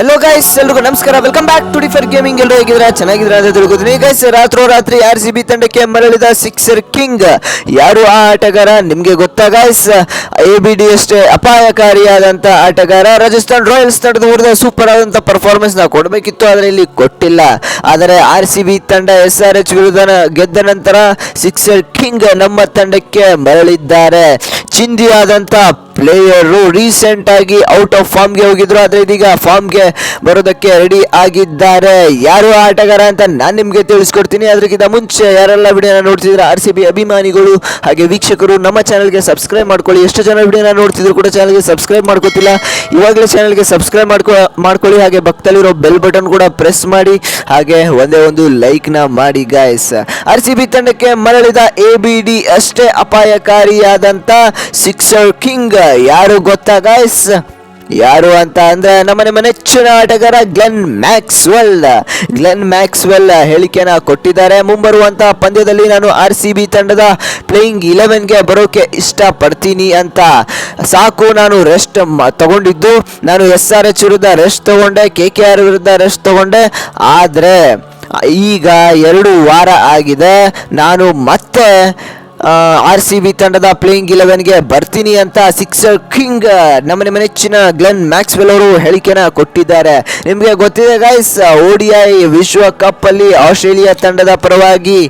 Hello guys ಎಲ್ರಿಗೂ ನಮಸ್ಕಾರ. Welcome back to differ gaming ಎಲ್ಲರೂ ಹೇಗಿದ್ರೆ ಚೆನ್ನಾಗಿದ್ರೆ ಅಂತ ತಿಳ್ಕೊತೀನಿ. ಗೈಸ್ ರಾತ್ರೋ ರಾತ್ರಿ ಆರ್ ಸಿ ಬಿ ತಂಡಕ್ಕೆ ಮರಳಿದ ಸಿಕ್ಸರ್ ಕಿಂಗ್ ಯಾರು ಆ ಆಟಗಾರ? ನಿಮಗೆ ಗೊತ್ತಾ ಗೈಸ್ ಎ ಬಿ ಡಿ ಅಷ್ಟೇ ಅಪಾಯಕಾರಿಯಾದಂಥ ಆಟಗಾರ ರಾಜಸ್ಥಾನ್ ರಾಯಲ್ಸ್ ತಂಡದ ವಿರುದ್ಧ ಸೂಪರ್ ಆದಂಥ ಪರ್ಫಾರ್ಮೆನ್ಸ್ ನಾವು ಕೊಡಬೇಕಿತ್ತು, ಆದರೆ ಇಲ್ಲಿ ಕೊಟ್ಟಿಲ್ಲ. ಆದರೆ ಆರ್ ಸಿ ಬಿ ತಂಡ ಎಸ್ ಆರ್ ಎಚ್ ವಿರುದ್ಧ ಗೆದ್ದ ನಂತರ ಸಿಕ್ಸರ್ ಕಿಂಗ್ ನಮ್ಮ ತಂಡಕ್ಕೆ ಮರಳಿದ್ದಾರೆ. ಚಿಂದಿಯಾದಂತ ಪ್ಲೇಯರು ರೀಸೆಂಟ್ ಆಗಿ ಔಟ್ ಆಫ್ ಫಾರ್ಮ್ಗೆ ಹೋಗಿದ್ರು, ಆದರೆ ಇದೀಗ ಫಾರ್ಮ್ಗೆ ಬರೋದಕ್ಕೆ ರೆಡಿ ಆಗಿದ್ದಾರೆ. ಯಾರು ಆಟಗಾರ ಅಂತ ನಾನು ನಿಮಗೆ ತಿಳಿಸ್ಕೊಡ್ತೀನಿ. ಅದಕ್ಕಿಂತ ಮುಂಚೆ ಯಾರೆಲ್ಲ ವಿಡಿಯೋನ ನೋಡ್ತಿದ್ರೆ ಆರ್ ಸಿ ಬಿ ಅಭಿಮಾನಿಗಳು ಹಾಗೆ ವೀಕ್ಷಕರು, ನಮ್ಮ ಚಾನಲ್ಗೆ ಸಬ್ಸ್ಕ್ರೈಬ್ ಮಾಡ್ಕೊಳ್ಳಿ. ಎಷ್ಟು ಜನ ವಿಡಿಯೋನ ನೋಡ್ತಿದ್ರು ಕೂಡ ಚಾನಲ್ಗೆ ಸಬ್ಸ್ಕ್ರೈಬ್ ಮಾಡ್ಕೋತಿಲ್ಲ, ಇವಾಗಲೇ ಚಾನಲ್ಗೆ ಸಬ್ಸ್ಕ್ರೈಬ್ ಮಾಡ್ಕೊ, ಮಾಡ್ಕೊಳ್ಳಿ. ಹಾಗೆ ಪಕ್ಕದಲ್ಲಿರೋ ಬೆಲ್ ಬಟನ್ ಕೂಡ ಪ್ರೆಸ್ ಮಾಡಿ, ಹಾಗೆ ಒಂದೇ ಒಂದು ಲೈಕ್ನ ಮಾಡಿ ಗಾಯ್ಸ್ ಆರ್ ಸಿ ಬಿ ತಂಡಕ್ಕೆ ಮರಳಿದ ಎ ಬಿ ಡಿ ಅಷ್ಟೇ ಅಪಾಯಕಾರಿಯಾದಂಥ ಸಿಕ್ಸರ್ ಕಿಂಗ್ ಯಾರು ಗೊತ್ತಾ ಗಾಯ್ಸ್ ಯಾರು ಅಂತ ಅಂದ್ರೆ ನಮ್ಮ ನೆಚ್ಚಿನ ಆಟಗಾರ ಗ್ಲೆನ್ ಮ್ಯಾಕ್ಸ್ವೆಲ್. ಗ್ಲೆನ್ ಮ್ಯಾಕ್ಸ್ವೆಲ್ ಹೇಳಿಕೆನ ಕೊಟ್ಟಿದ್ದಾರೆ. ಮುಂಬರುವಂತಹ ಪಂದ್ಯದಲ್ಲಿ ನಾನು ಆರ್ ಸಿ ಬಿ ತಂಡದ ಪ್ಲೇಯಿಂಗ್ ಇಲೆವೆನ್ಗೆ ಬರೋಕೆ ಇಷ್ಟಪಡ್ತೀನಿ ಅಂತ. ಸಾಕು, ನಾನು ರೆಸ್ಟ್ ತಗೊಂಡಿದ್ದು. ನಾನು ಎಸ್ ಆರ್ ಎಚ್ ವಿರುದ್ಧ ರೆಸ್ಟ್ ತಗೊಂಡೆ, ಕೆ ಕೆ ಆರ್ ವಿರುದ್ಧ ರೆಸ್ಟ್ ತಗೊಂಡೆ. ಆದರೆ ಈಗ ಎರಡು ವಾರ ಆಗಿದೆ. ನಾನು ಮತ್ತೆ ಆರ್ ಸಿ ಬಿ ತಂಡದ ಪ್ಲೇಯಿಂಗ್ ಇಲೆವೆನ್ಗೆ ಬರ್ತೀನಿ ಅಂತ ಸಿಕ್ಸರ್ ಕಿಂಗ್ ನಮ್ಮ ನಿಮ್ಮ ನೆಚ್ಚಿನ ಗ್ಲೆನ್ ಮ್ಯಾಕ್ಸ್ವೆಲ್ ಅವರು ಹೇಳಿಕೆನ ಕೊಟ್ಟಿದ್ದಾರೆ. ನಿಮಗೆ ಗೊತ್ತಿದೆ ಗೈಸ್ ಓಡಿಐ ವಿಶ್ವಕಪ್ ಅಲ್ಲಿ ಆಸ್ಟ್ರೇಲಿಯಾ ತಂಡದ ಪರವಾಗಿ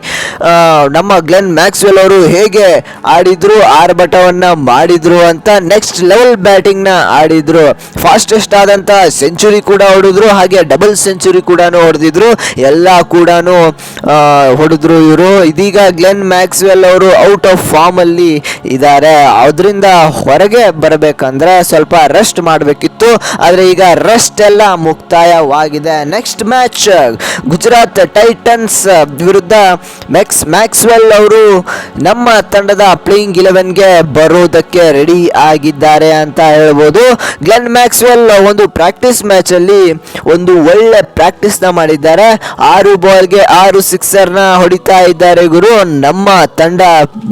ನಮ್ಮ ಗ್ಲೆನ್ ಮ್ಯಾಕ್ಸ್ವೆಲ್ ಅವರು ಹೇಗೆ ಆಡಿದ್ರು ಆರ್ಭಟವನ್ನ ಮಾಡಿದ್ರು ಅಂತ ನೆಕ್ಸ್ಟ್ ಲೆವೆಲ್ ಬ್ಯಾಟಿಂಗ್ನ ಆಡಿದ್ರು. ಫಾಸ್ಟೆಸ್ಟ್ ಆದಂತ ಸೆಂಚುರಿ ಕೂಡ ಹೊಡೆದ್ರು, ಹಾಗೆ ಡಬಲ್ ಸೆಂಚುರಿ ಕೂಡ ಹೊಡೆದಿದ್ರು. ಎಲ್ಲ ಕೂಡ ಹೊಡೆದ್ರು ಇವರು. ಇದೀಗ ಗ್ಲೆನ್ ಮ್ಯಾಕ್ಸ್ವೆಲ್ ಅವರು ಔಟ್ ಆಫ್ ಫಾರ್ಮ್ ಅಲ್ಲಿ ಇದ್ದಾರೆ. ಅದರಿಂದ ಹೊರಗೆ ಬರಬೇಕಂದ್ರೆ ಸ್ವಲ್ಪ ರೆಸ್ಟ್ ಮಾಡಬೇಕಿತ್ತು. ಆದರೆ ಈಗ ರೆಸ್ಟ್ ಎಲ್ಲ ಮುಕ್ತಾಯವಾಗಿದೆ. ನೆಕ್ಸ್ಟ್ ಮ್ಯಾಚ್ ಗುಜರಾತ್ ಟೈಟನ್ಸ್ ವಿರುದ್ಧ ಮ್ಯಾಕ್ಸ್ ಮ್ಯಾಕ್ಸ್ವೆಲ್ ಅವರು ನಮ್ಮ ತಂಡದ ಪ್ಲೇಯಿಂಗ್ ಇಲೆವೆನ್ಗೆ ಬರೋದಕ್ಕೆ ರೆಡಿ ಆಗಿದ್ದಾರೆ ಅಂತ ಹೇಳ್ಬೋದು. ಗ್ಲೆನ್ ಮ್ಯಾಕ್ಸ್ವೆಲ್ ಒಂದು ಪ್ರಾಕ್ಟೀಸ್ ಮ್ಯಾಚಲ್ಲಿ ಒಂದು ಒಳ್ಳೆ ಪ್ರಾಕ್ಟೀಸ್ನ ಮಾಡಿದ್ದಾರೆ. ಆರು ಬಾಲ್ಗೆ ಆರು ಸಿಕ್ಸರ್ನ ಹೊಡಿತಾ ಇದ್ದಾರೆ ಗುರು. ನಮ್ಮ ತಂಡ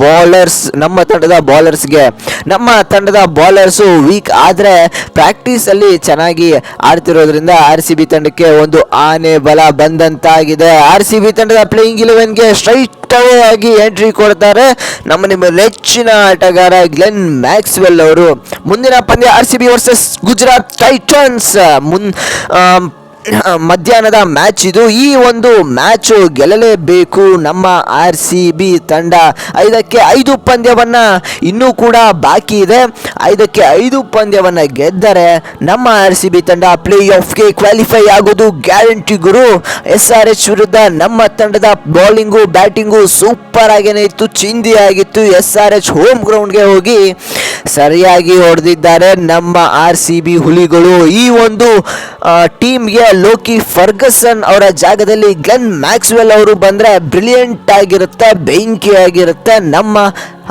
ಬೌಲರ್ಸ್ ನಮ್ಮ ತಂಡದ ಬೌಲರ್ಸ್ಗೆ ನಮ್ಮ ತಂಡದ ಬೌಲರ್ಸ್ ವೀಕ್ ಆದರೆ ಪ್ರಾಕ್ಟೀಸ್ ಅಲ್ಲಿ ಚೆನ್ನಾಗಿ ಆಡ್ತಿರೋದ್ರಿಂದ ಆರ್ ಸಿ ಬಿ ತಂಡಕ್ಕೆ ಒಂದು ಆನೆ ಬಲ ಬಂದಂತಾಗಿದೆ. ಆರ್ ಸಿ ಬಿ ತಂಡದ ಪ್ಲೇಯಿಂಗ್ ಇಲೆವೆನ್ಗೆ ಸ್ಟ್ರೈಟ್ ಆಗಿ ಎಂಟ್ರಿ ಕೊಡ್ತಾರೆ. ನಮ್ಮ ನಿಮ್ಮ ನೆಚ್ಚಿನ ಆಟಗಾರ ಗ್ಲೆನ್ ಮ್ಯಾಕ್ಸ್ವೆಲ್ ಅವರು. ಮುಂದಿನ ಪಂದ್ಯ R C B versus Gujarat Titans. ಮುನ್ ಮಧ್ಯಾಹ್ನದ ಮ್ಯಾಚ್ ಇದು. ಈ ಒಂದು ಮ್ಯಾಚ್ ಗೆಲ್ಲಲೇಬೇಕು ನಮ್ಮ ಆರ್ ಸಿ ಬಿ ತಂಡ. ಐದಕ್ಕೆ ಐದು ಪಂದ್ಯವನ್ನು ಇನ್ನೂ ಕೂಡ ಬಾಕಿ ಇದೆ. ಐದಕ್ಕೆ ಐದು ಪಂದ್ಯವನ್ನು ಗೆದ್ದರೆ ನಮ್ಮ ಆರ್ ಸಿ ಬಿ ತಂಡ ಪ್ಲೇ ಆಫ್ಗೆ ಕ್ವಾಲಿಫೈ ಆಗೋದು ಗ್ಯಾರಂಟಿ ಗುರು. ಎಸ್ ಆರ್ ಎಚ್ ವಿರುದ್ಧ ನಮ್ಮ ತಂಡದ ಬೌಲಿಂಗು ಬ್ಯಾಟಿಂಗು ಸೂಪರ್ ಆಗೇನೆ ಇತ್ತು. ಚಿಂದಿ ಆಗಿತ್ತು. ಎಸ್ ಆರ್ ಎಚ್ ಹೋಮ್ ಗ್ರೌಂಡ್ಗೆ ಹೋಗಿ ಸರಿಯಾಗಿ ಹೊಡೆದಿದ್ದಾರೆ ನಮ್ಮ ಆರ್ ಸಿ ಬಿ ಹುಲಿಗಳು. ಈ ಒಂದು ಟೀಮ್ಗೆ ಲೋಕಿ ಫರ್ಗಸನ್ ಅವರ ಜಾಗದಲ್ಲಿ ಗ್ಲೆನ್ ಮ್ಯಾಕ್ಸ್ವೆಲ್ ಅವರು ಬಂದ್ರೆ ಬ್ರಿಲಿಯಂಟ್ ಆಗಿರುತ್ತೆ, ಬೆಂಕಿ ಆಗಿರುತ್ತೆ ನಮ್ಮ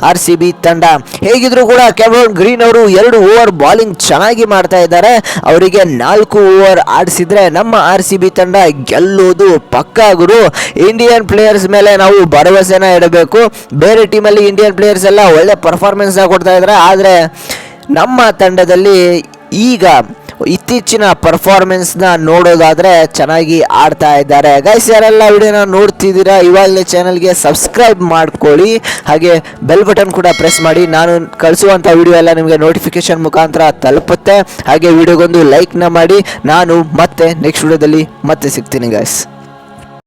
ಆರ್ ಸಿ ಬಿ ತಂಡ. ಹೇಗಿದ್ರು ಕೂಡ ಕ್ಯಾಮರೂನ್ ಗ್ರೀನ್ ಅವರು ಎರಡು ಓವರ್ ಬಾಲಿಂಗ್ ಚೆನ್ನಾಗಿ ಮಾಡ್ತಾ ಇದ್ದಾರೆ. ಅವರಿಗೆ ನಾಲ್ಕು ಓವರ್ ಆಡಿಸಿದ್ರೆ ನಮ್ಮ ಆರ್ ಸಿ ಬಿ ತಂಡ ಗೆಲ್ಲೋದು ಪಕ್ಕಾ ಗುರು. ಇಂಡಿಯನ್ ಪ್ಲೇಯರ್ಸ್ ಮೇಲೆ ನಾವು ಭರವಸೆನ ಇಡಬೇಕು. ಬೇರೆ ಟೀಮಲ್ಲಿ ಇಂಡಿಯನ್ ಪ್ಲೇಯರ್ಸ್ ಎಲ್ಲ ಒಳ್ಳೆ ಪರ್ಫಾರ್ಮೆನ್ಸ್ನ ಕೊಡ್ತಾ ಇದ್ದಾರೆ. ಆದರೆ ನಮ್ಮ ತಂಡದಲ್ಲಿ ಈಗ ಇತ್ತೀಚಿನ ಪರ್ಫಾರ್ಮೆನ್ಸ್ನ ನೋಡೋದಾದ್ರೆ ಚೆನ್ನಾಗಿ ಆಡ್ತಾ ಇದ್ದಾರೆ. ಗೈಸ್ ಯಾರೆಲ್ಲ ವಿಡಿಯೋನ ನೋಡ್ತಿದ್ದೀರಾ, ಇವಾಗಲೇ ಚಾನಲ್ಗೆ ಸಬ್ಸ್ಕ್ರೈಬ್ ಮಾಡ್ಕೊಳ್ಳಿ. ಹಾಗೆ ಬೆಲ್ ಬಟನ್ ಕೂಡ ಪ್ರೆಸ್ ಮಾಡಿ. ನಾನು ಕಳಿಸುವಂಥ ವಿಡಿಯೋ ಎಲ್ಲ ನಿಮಗೆ ನೋಟಿಫಿಕೇಶನ್ ಮುಖಾಂತರ ತಲುಪುತ್ತೆ. ಹಾಗೆ ವಿಡಿಯೋಗೊಂದು ಲೈಕ್ನ ಮಾಡಿ. ನಾನು ಮತ್ತೆ ನೆಕ್ಸ್ಟ್ ವಿಡಿಯೋದಲ್ಲಿ ಮತ್ತೆ ಸಿಗ್ತೀನಿ ಗೈಸ್